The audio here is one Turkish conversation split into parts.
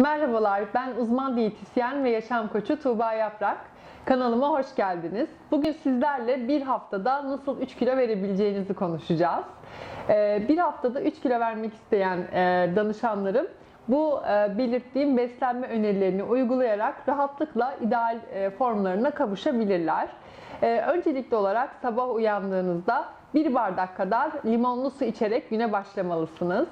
Merhabalar, ben uzman diyetisyen ve yaşam koçu Tuğba Yaprak. Kanalıma hoş geldiniz. Bugün sizlerle bir haftada nasıl 3 kilo verebileceğinizi konuşacağız. Ee, Bir haftada 3 kilo vermek isteyen e, danışanlarım bu e, belirttiğim beslenme önerilerini uygulayarak rahatlıkla ideal e, formlarına kavuşabilirler. Ee, Öncelikli olarak sabah uyandığınızda bir bardak kadar limonlu su içerek güne başlamalısınız.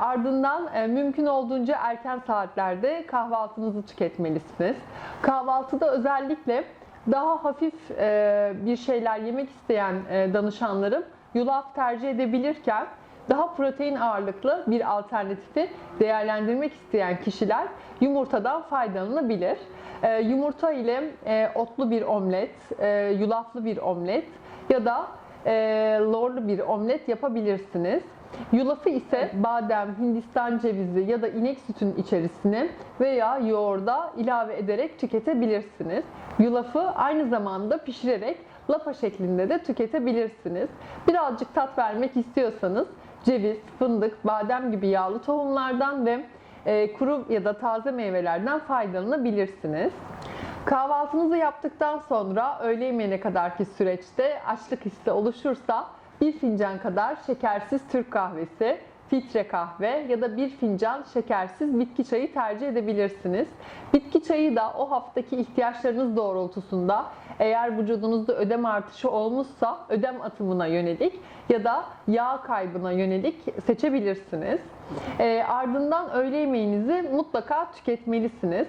Ardından e, mümkün olduğunca erken saatlerde kahvaltınızı tüketmelisiniz. Kahvaltıda özellikle daha hafif e, bir şeyler yemek isteyen e, danışanlarım yulaf tercih edebilirken daha protein ağırlıklı bir alternatifi değerlendirmek isteyen kişiler yumurtadan faydalanabilir. E, yumurta ile e, otlu bir omlet, e, yulaflı bir omlet ya da e, lorlu bir omlet yapabilirsiniz. Yulafı ise badem, hindistan cevizi ya da inek sütünün içerisine veya yoğurda ilave ederek tüketebilirsiniz. Yulafı aynı zamanda pişirerek lapa şeklinde de tüketebilirsiniz. Birazcık tat vermek istiyorsanız ceviz, fındık, badem gibi yağlı tohumlardan ve e, kuru ya da taze meyvelerden faydalanabilirsiniz. Kahvaltınızı yaptıktan sonra öğle yemeğine kadarki süreçte açlık hissi oluşursa bir fincan kadar şekersiz Türk kahvesi, filtre kahve ya da bir fincan şekersiz bitki çayı tercih edebilirsiniz. Bitki çayı da o haftaki ihtiyaçlarınız doğrultusunda eğer vücudunuzda ödem artışı olmuşsa ödem atımına yönelik ya da yağ kaybına yönelik seçebilirsiniz. E, ardından öğle yemeğinizi mutlaka tüketmelisiniz.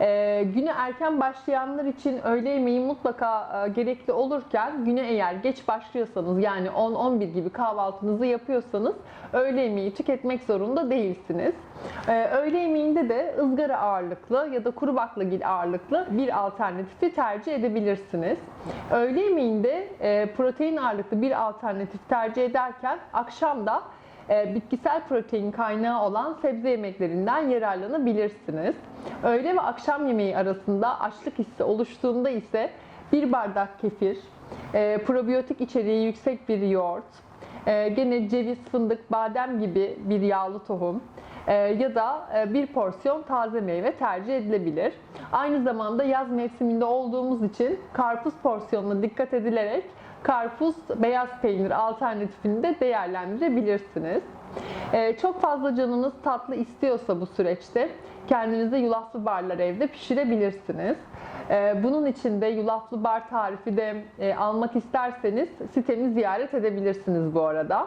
E, güne erken başlayanlar için öğle yemeği mutlaka e, gerekli olurken güne eğer geç başlıyorsanız yani 10-11 gibi kahvaltınızı yapıyorsanız öğle yemeği tüketmek zorunda değilsiniz. E, öğle yemeğinde de ızgara ağırlıklı ya da kuru baklagil ağırlıklı bir alternatifi tercih edebilirsiniz. Öğle yemeğinde e, protein ağırlıklı bir alternatif tercih ederken akşam da bitkisel protein kaynağı olan sebze yemeklerinden yararlanabilirsiniz. Öğle ve akşam yemeği arasında açlık hissi oluştuğunda ise bir bardak kefir, e, probiyotik içeriği yüksek bir yoğurt, e, gene ceviz, fındık, badem gibi bir yağlı tohum e, ya da e, bir porsiyon taze meyve tercih edilebilir. Aynı zamanda yaz mevsiminde olduğumuz için karpuz porsiyonuna dikkat edilerek karpuz, beyaz peynir alternatifini de değerlendirebilirsiniz. Ee, çok fazla canınız tatlı istiyorsa bu süreçte kendinize yulaflı barlar evde pişirebilirsiniz. Ee, bunun için de yulaflı bar tarifi de e, almak isterseniz sitemi ziyaret edebilirsiniz bu arada.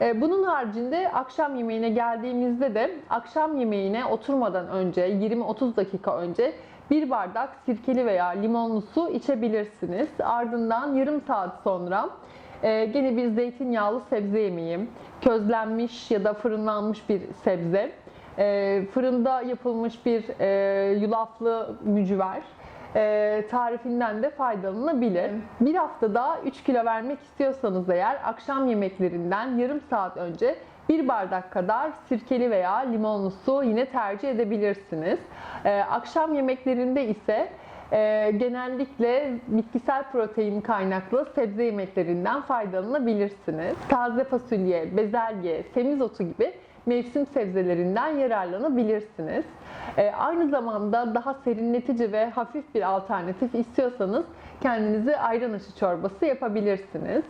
Ee, Bunun haricinde akşam yemeğine geldiğimizde de akşam yemeğine oturmadan önce 20-30 dakika önce bir bardak sirkeli veya limonlu su içebilirsiniz. Ardından yarım saat sonra e, gene bir zeytinyağlı sebze yemeği, közlenmiş ya da fırınlanmış bir sebze, e, fırında yapılmış bir e, yulaflı mücver e, tarifinden de faydalanabilir. Bir haftada 3 kilo vermek istiyorsanız eğer akşam yemeklerinden yarım saat önce bir bardak kadar sirkeli veya limonlu su yine tercih edebilirsiniz. Ee, akşam yemeklerinde ise e, genellikle bitkisel protein kaynaklı sebze yemeklerinden faydalanabilirsiniz. Taze fasulye, bezelye, semizotu gibi mevsim sebzelerinden yararlanabilirsiniz. Ee, aynı zamanda daha serinletici ve hafif bir alternatif istiyorsanız kendinize ayran aşı çorbası yapabilirsiniz.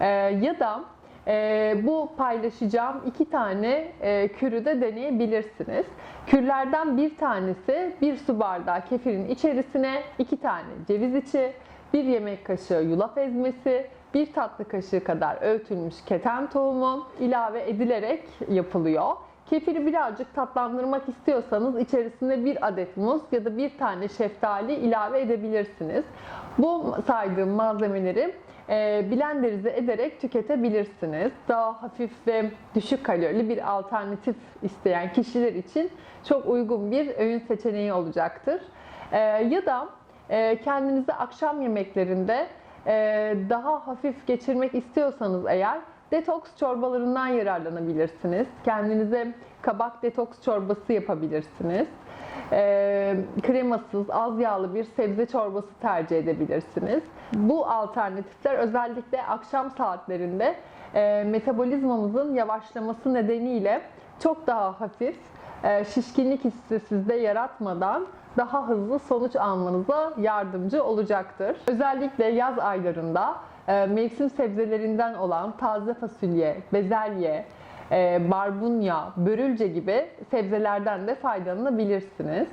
Ee, ya da e, bu paylaşacağım iki tane e, kürü de deneyebilirsiniz. Kürlerden bir tanesi bir su bardağı kefirin içerisine iki tane ceviz içi, bir yemek kaşığı yulaf ezmesi, bir tatlı kaşığı kadar öğütülmüş keten tohumu ilave edilerek yapılıyor. Kefiri birazcık tatlandırmak istiyorsanız içerisine bir adet muz ya da bir tane şeftali ilave edebilirsiniz. Bu saydığım malzemeleri e, blenderize ederek tüketebilirsiniz. Daha hafif ve düşük kalorili bir alternatif isteyen kişiler için çok uygun bir öğün seçeneği olacaktır. E, ya da e, kendinize akşam yemeklerinde daha hafif geçirmek istiyorsanız eğer detoks çorbalarından yararlanabilirsiniz. Kendinize kabak detoks çorbası yapabilirsiniz. E, kremasız, az yağlı bir sebze çorbası tercih edebilirsiniz. Bu alternatifler özellikle akşam saatlerinde e, metabolizmamızın yavaşlaması nedeniyle çok daha hafif e, şişkinlik hissi sizde yaratmadan daha hızlı sonuç almanıza yardımcı olacaktır. Özellikle yaz aylarında e, mevsim sebzelerinden olan taze fasulye, bezelye, e, barbunya, börülce gibi sebzelerden de faydalanabilirsiniz.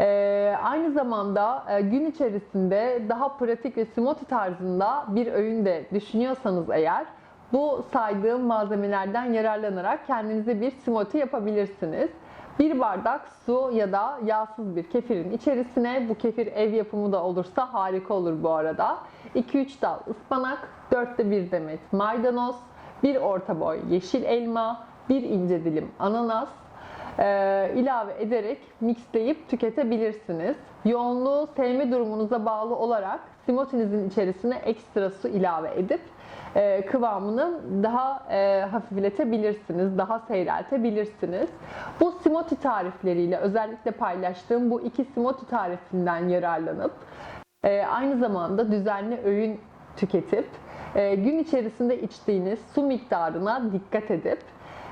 Ee, aynı zamanda e, gün içerisinde daha pratik ve smoothie tarzında bir öğün de düşünüyorsanız eğer bu saydığım malzemelerden yararlanarak kendinize bir smoothie yapabilirsiniz. Bir bardak su ya da yağsız bir kefirin içerisine bu kefir ev yapımı da olursa harika olur bu arada. 2-3 dal ıspanak, 4'te 1 demet maydanoz, bir orta boy yeşil elma, bir ince dilim ananas, e, ilave ederek mixleyip tüketebilirsiniz. Yoğunluğu sevme durumunuza bağlı olarak smoothie'nizin içerisine ekstra su ilave edip e, kıvamını daha e, hafifletebilirsiniz, daha seyreltebilirsiniz. Bu smoothie tarifleriyle özellikle paylaştığım bu iki smoothie tarifinden yararlanıp e, aynı zamanda düzenli öğün tüketip e, gün içerisinde içtiğiniz su miktarına dikkat edip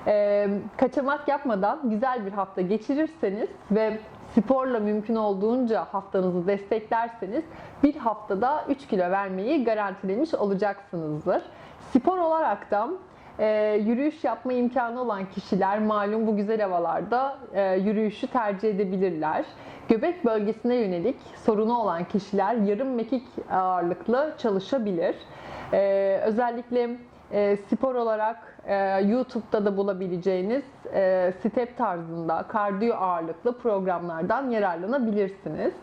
e, kaçamak yapmadan güzel bir hafta geçirirseniz ve sporla mümkün olduğunca haftanızı desteklerseniz bir haftada 3 kilo vermeyi garantilemiş olacaksınızdır. Spor olarak da e, yürüyüş yapma imkanı olan kişiler malum bu güzel havalarda e, yürüyüşü tercih edebilirler. Göbek bölgesine yönelik sorunu olan kişiler yarım mekik ağırlıklı çalışabilir. E, özellikle e, spor olarak e, YouTube'da da bulabileceğiniz e, step tarzında kardiyo ağırlıklı programlardan yararlanabilirsiniz.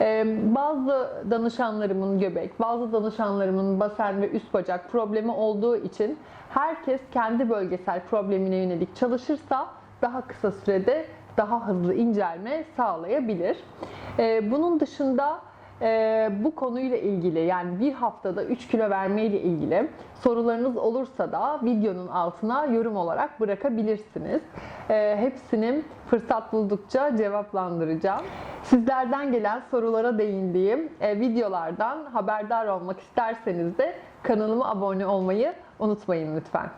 E, bazı danışanlarımın göbek, bazı danışanlarımın basen ve üst bacak problemi olduğu için herkes kendi bölgesel problemine yönelik çalışırsa daha kısa sürede daha hızlı incelme sağlayabilir. E, bunun dışında ee, bu konuyla ilgili yani bir haftada 3 kilo verme ile ilgili sorularınız olursa da videonun altına yorum olarak bırakabilirsiniz. Ee, hepsini fırsat buldukça cevaplandıracağım. Sizlerden gelen sorulara değindiğim e, videolardan haberdar olmak isterseniz de kanalıma abone olmayı unutmayın lütfen.